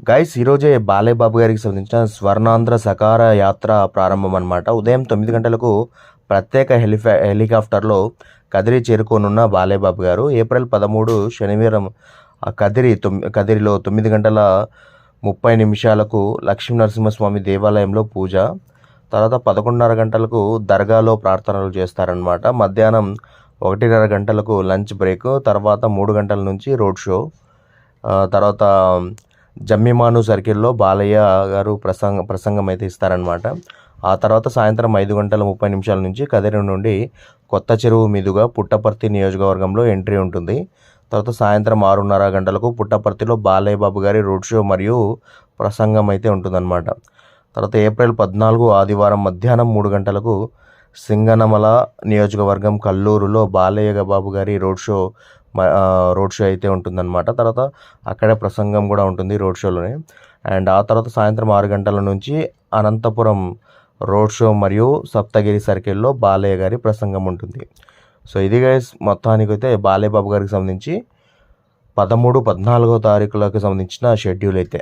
Guys ఈరోజే బాలేబాబు గారికి సంబంధించిన స్వర్ణాంధ్ర సకార యాత్ర ప్రారంభం అనమాట ఉదయం తొమ్మిది గంటలకు ప్రత్యేక హెలిఫా హెలికాప్టర్లో కదిరి చేరుకోనున్న బాలేబాబు గారు ఏప్రిల్ పదమూడు శనివారం కదిరి తొమ్మి కదిరిలో తొమ్మిది గంటల ముప్పై నిమిషాలకు లక్ష్మీ నరసింహస్వామి దేవాలయంలో పూజ తర్వాత పదకొండున్నర గంటలకు దర్గాలో ప్రార్థనలు చేస్తారనమాట మధ్యాహ్నం ఒకటిన్నర గంటలకు లంచ్ బ్రేక్ తర్వాత మూడు గంటల నుంచి రోడ్ షో తర్వాత జమ్మిమాను సర్కిల్లో బాలయ్య గారు ప్రసంగ ప్రసంగం అయితే ఇస్తారనమాట ఆ తర్వాత సాయంత్రం ఐదు గంటల ముప్పై నిమిషాల నుంచి కదిరి నుండి కొత్త చెరువు మీదుగా పుట్టపర్తి నియోజకవర్గంలో ఎంట్రీ ఉంటుంది. తర్వాత సాయంత్రం ఆరున్నర గంటలకు పుట్టపర్తిలో బాలయ్య బాబు గారి రోడ్ షో మరియు ప్రసంగం అయితే ఉంటుందన్నమాట. తర్వాత ఏప్రిల్ పద్నాలుగు ఆదివారం మధ్యాహ్నం మూడు గంటలకు సింగనమల నియోజకవర్గం కల్లూరులో బాలయ్య బాబు గారి రోడ్ షో రోడ్ షో అయితే ఉంటుందన్నమాట. తర్వాత అక్కడే ప్రసంగం కూడా ఉంటుంది రోడ్ షోలోనే. అండ్ ఆ తర్వాత సాయంత్రం ఆరు గంటల నుంచి అనంతపురం రోడ్ షో మరియు సప్తగిరి సర్కిల్లో బాలయ్య గారి ప్రసంగం ఉంటుంది. సో ఇది గైస్ మొత్తానికి అయితే బాలయ్య బాబు గారికి సంబంధించి పదమూడు పద్నాలుగో తారీఖులకు సంబంధించిన షెడ్యూల్ అయితే.